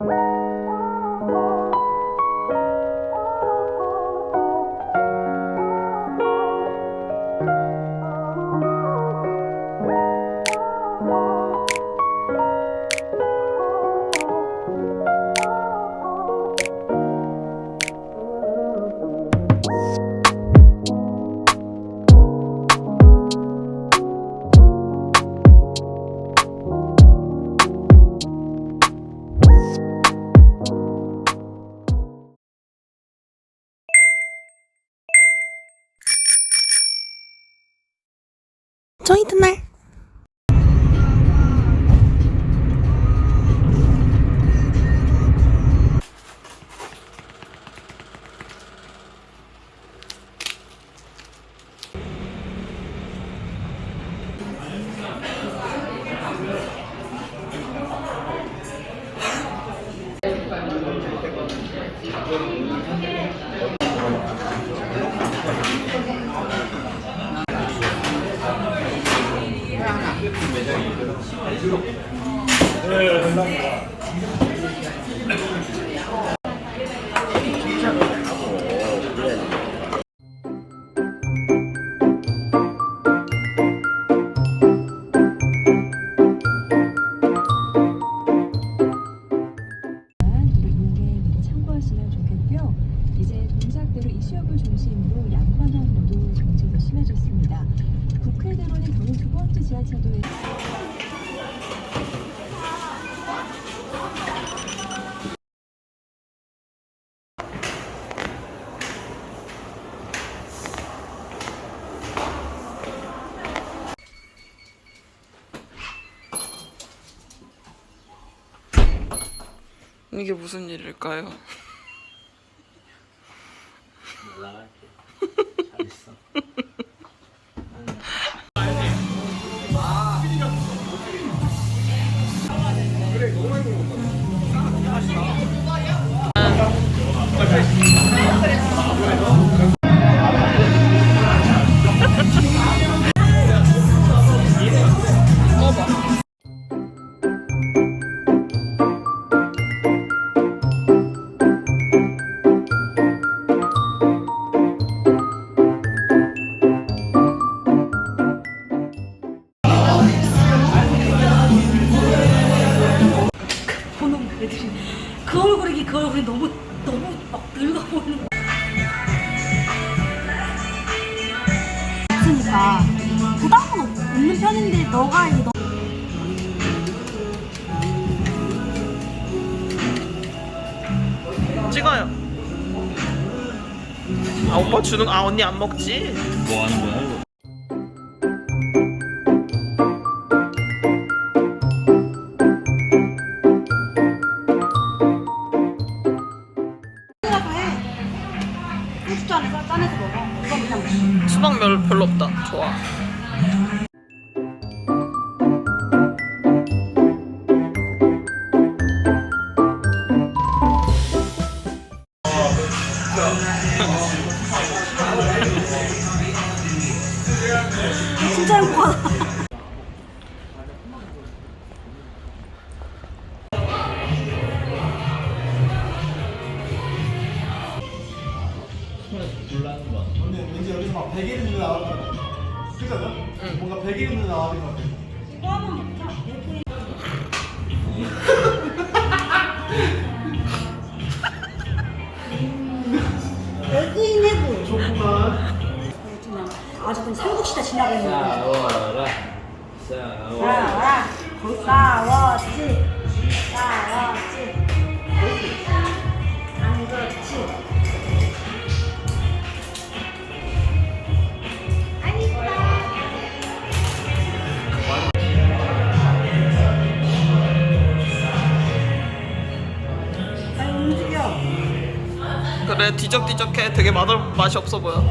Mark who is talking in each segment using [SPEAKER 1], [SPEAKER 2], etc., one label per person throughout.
[SPEAKER 1] 조
[SPEAKER 2] 이게
[SPEAKER 1] 무슨 일일까요?
[SPEAKER 3] 잘했어.
[SPEAKER 4] 그 얼굴이 그 얼굴이 너무 너무 막 늙어 보이는 없으니까 부담은 없- 없는 편인데 너가 이게 너
[SPEAKER 1] 찍어요. 아 오빠 주는 아 언니 안 먹지?
[SPEAKER 3] 뭐 하는 거야 이거?
[SPEAKER 1] 좋아.
[SPEAKER 4] 진짜 행복하다
[SPEAKER 1] 그래 뒤적뒤적해. 되게 맛 맛이 없어 보여.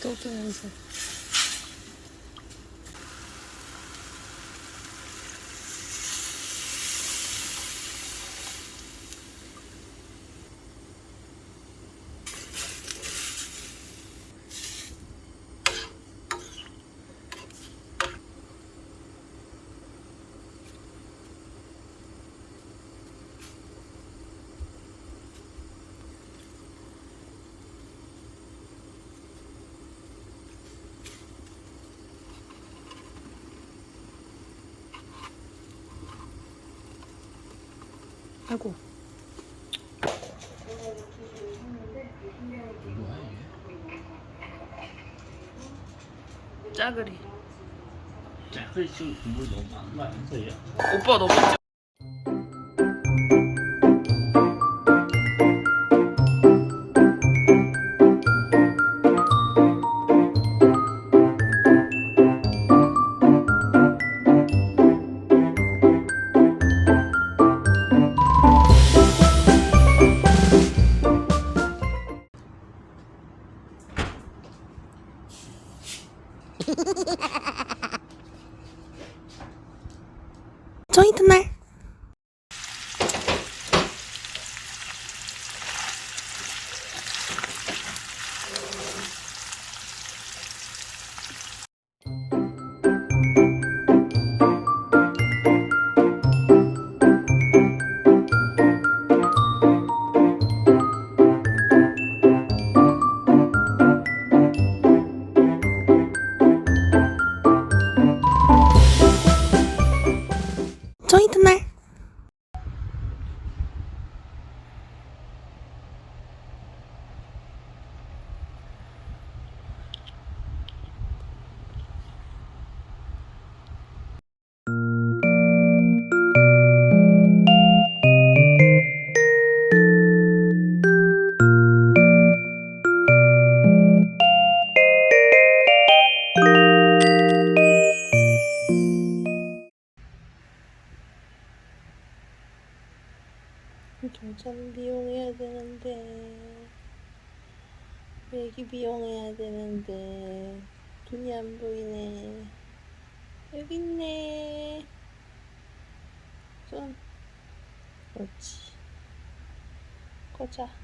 [SPEAKER 5] 都这样子。 최고.
[SPEAKER 6] 짜그리.
[SPEAKER 3] 짜그리 지금 국물 너무 많은 거 아니야?
[SPEAKER 6] 오빠 너무
[SPEAKER 7] kaca.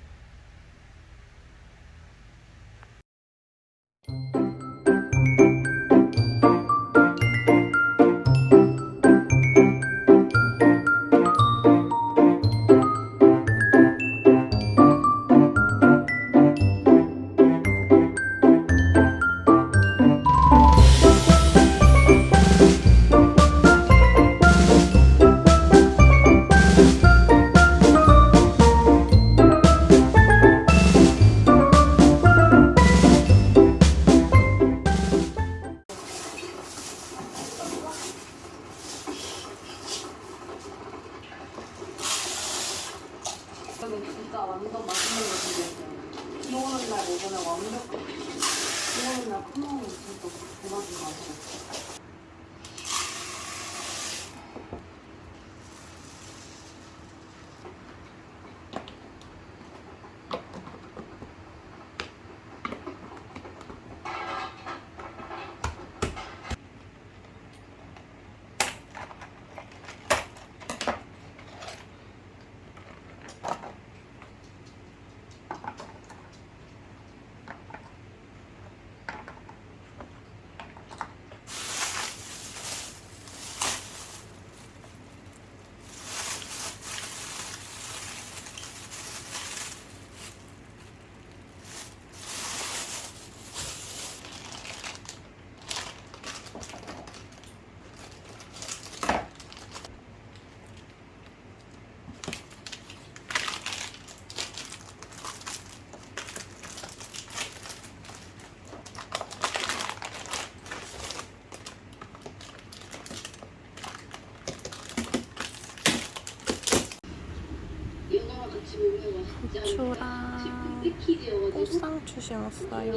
[SPEAKER 5] 잎상추 심었어요.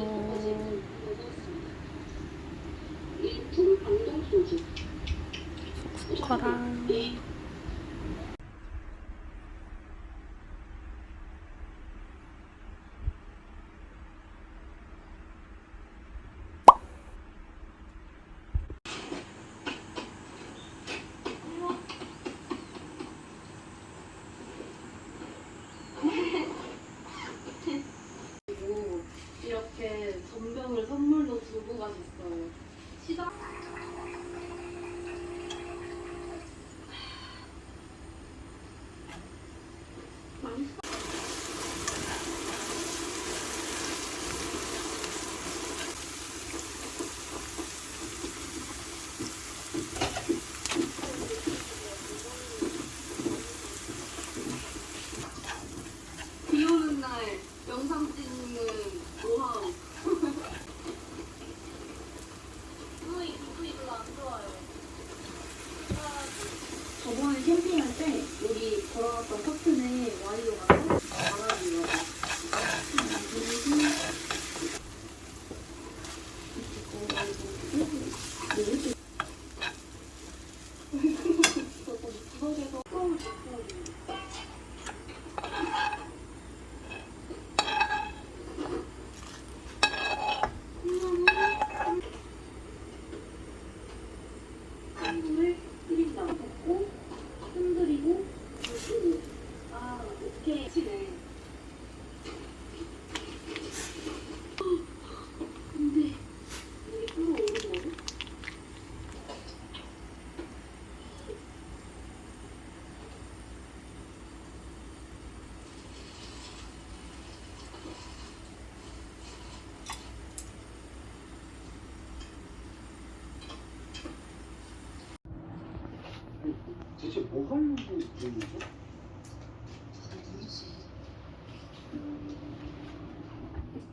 [SPEAKER 5] Thank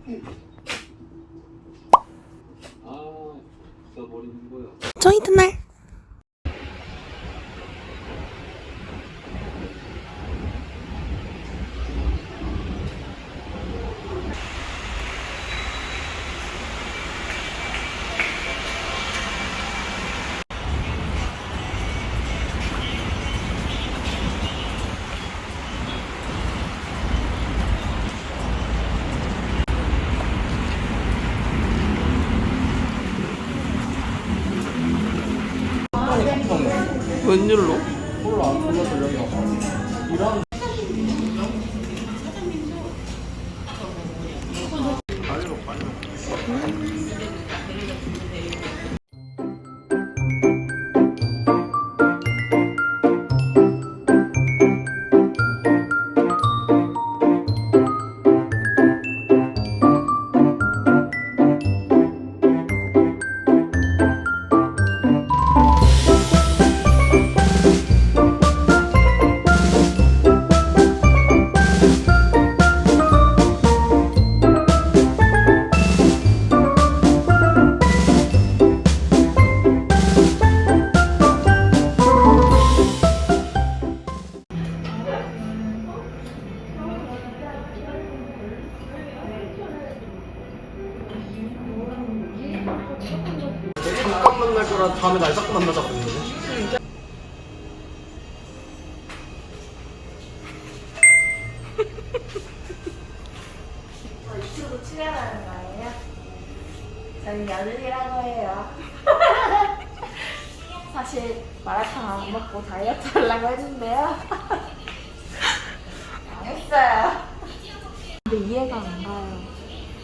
[SPEAKER 5] you.
[SPEAKER 1] 웬일로?
[SPEAKER 8] 몰라, 몰라서
[SPEAKER 9] 근데 이해가 안 가요.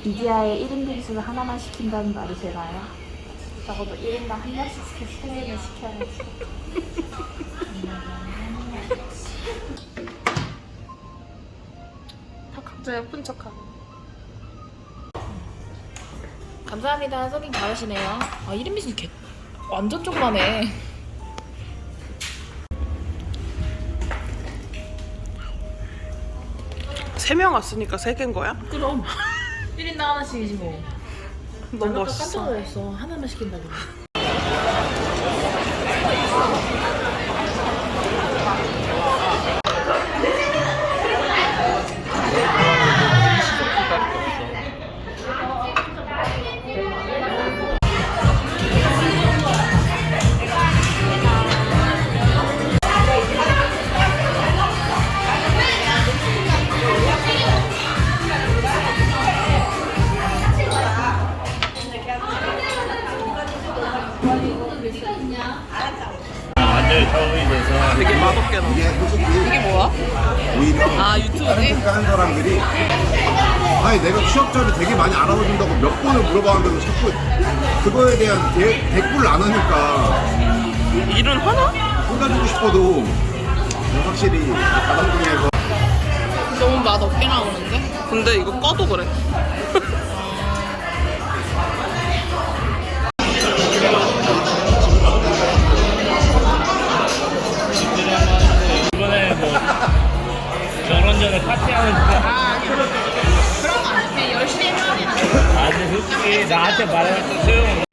[SPEAKER 9] 이디야의 1인 빙수를 하나만 시킨다는 말이 되나요? 적어도 1인당 한 명씩 시켜서 3개는 시켜야지.
[SPEAKER 3] 다 각자 예쁜 척하고.
[SPEAKER 10] 감사합니다. 서빙 잘하시네요. 아, 1인 미신 개 완전 조그마네.
[SPEAKER 11] 세명 왔으니까 세 개인 거야?
[SPEAKER 10] 그럼 1인당 하나씩이지 뭐.
[SPEAKER 11] 너무
[SPEAKER 10] 나 깜짝
[SPEAKER 11] 멋있어.
[SPEAKER 10] 놀랐어. 하나만 시킨다고.
[SPEAKER 12] 나한테 말해도 소용
[SPEAKER 3] 하는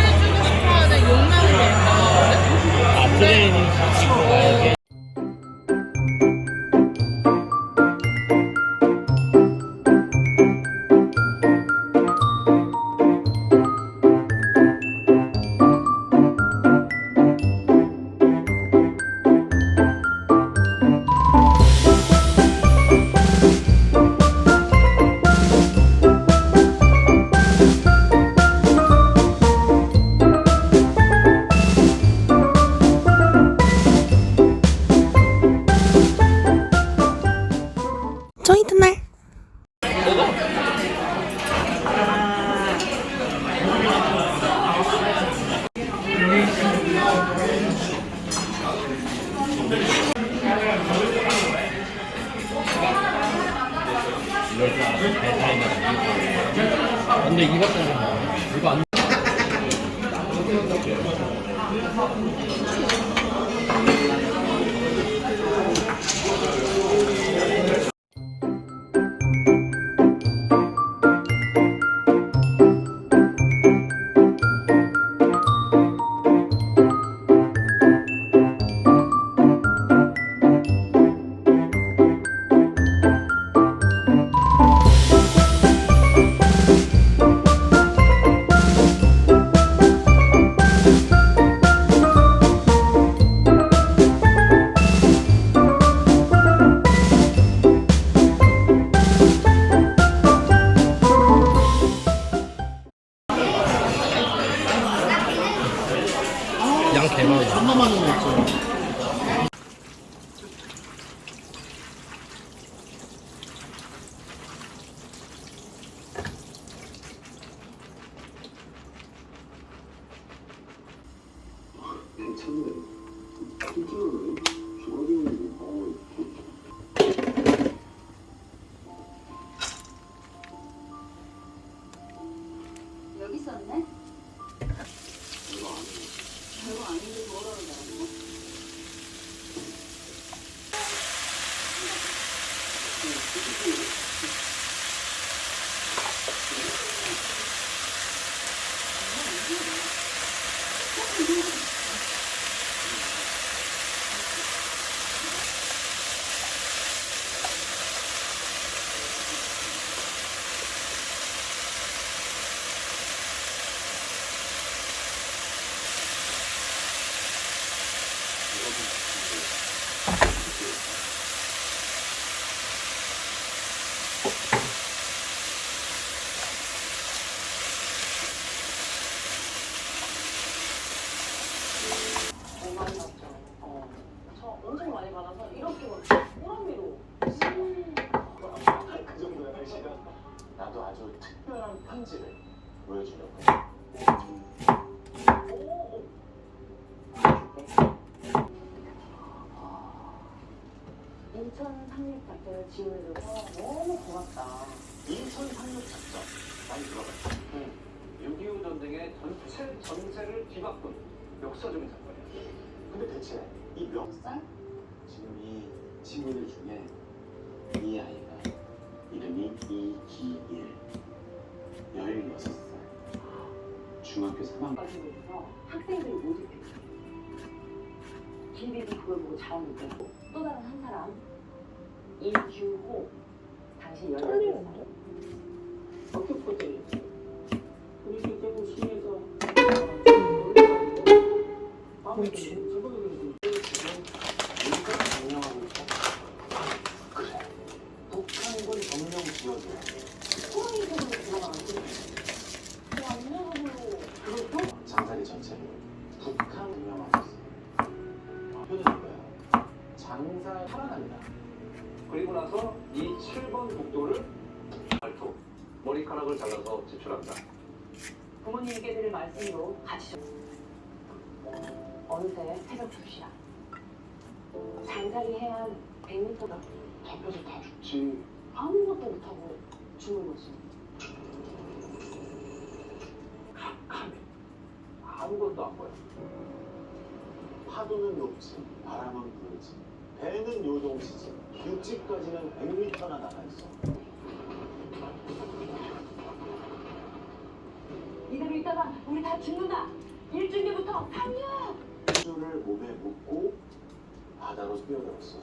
[SPEAKER 12] 근데 이것 때문에 이거 안 개만
[SPEAKER 5] 존나 많이 먹었죠.
[SPEAKER 13] 뒤바꾼 역사적인 사건이야. 근데 대체 이 몇 살? 지금 이 친구들 중에 이 아이가 이름이 이기일. 16살. 중학교 3학년.
[SPEAKER 5] 가지고서 학생들을 모집했어. 김비비 그걸 보고 자원을 고또 다른 한 사람 이규호. 당시 18살 학교 포대 우리 그때도 시에서
[SPEAKER 13] 그렇지. 지금 우리가 점령하고 있어 그래 북한군 점령 지역이야
[SPEAKER 5] 소방이적으로 들어가는데 그 그것도
[SPEAKER 13] 장사리 전체를 북한 점령하고 있어 표는 이거야 장사 살아난다. 그리고 나서 이 7번 국도를 발톱 머리카락을 잘라서 제출한다.
[SPEAKER 5] 부모님께 드릴 말씀으로 같이 좀 어느새 새벽 2시야 장사리 해안 100m가
[SPEAKER 13] 잡혀서 다 죽지.
[SPEAKER 5] 아무것도 못하고 죽는 거지.
[SPEAKER 13] 캄캄해. 아무것도 안 보여. 파도는 높지 바람은 불지. 배는 요동치지. 육지까지는 100m나 나가 있어.
[SPEAKER 5] 이대로 있다가 우리 다 죽는다. 일주일부터 3년
[SPEAKER 13] 줄을 몸에 묶고 바다로 뛰어들었어.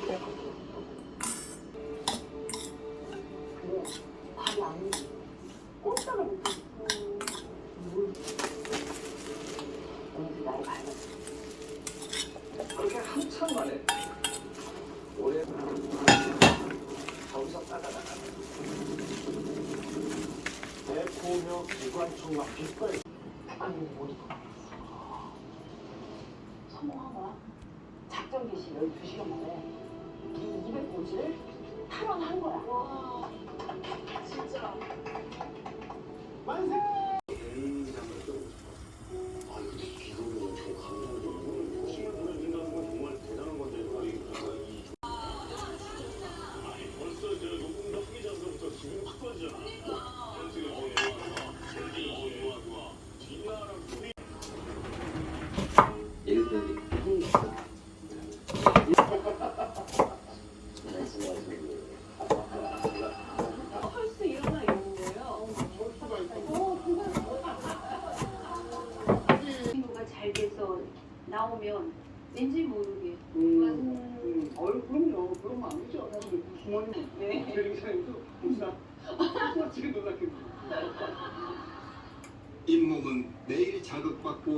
[SPEAKER 5] 근데 밥이 안 오지 꼼짝을 뭘 어느새 날이 밝았어
[SPEAKER 13] 그렇게 한참 만에 오래 거기서 따다다가 대포며 기관총과 빗발
[SPEAKER 5] 아니 어디 성공한 거야 개시 12시간 만에 이 200고지를 탈환한 거야 와 진짜
[SPEAKER 13] 만세!
[SPEAKER 14] 잇몸은 매일 자극받고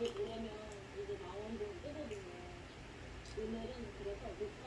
[SPEAKER 13] 오늘 오려면
[SPEAKER 15] 이제 나온 돈 뜨거든요. 오늘은
[SPEAKER 16] 그래서 녹화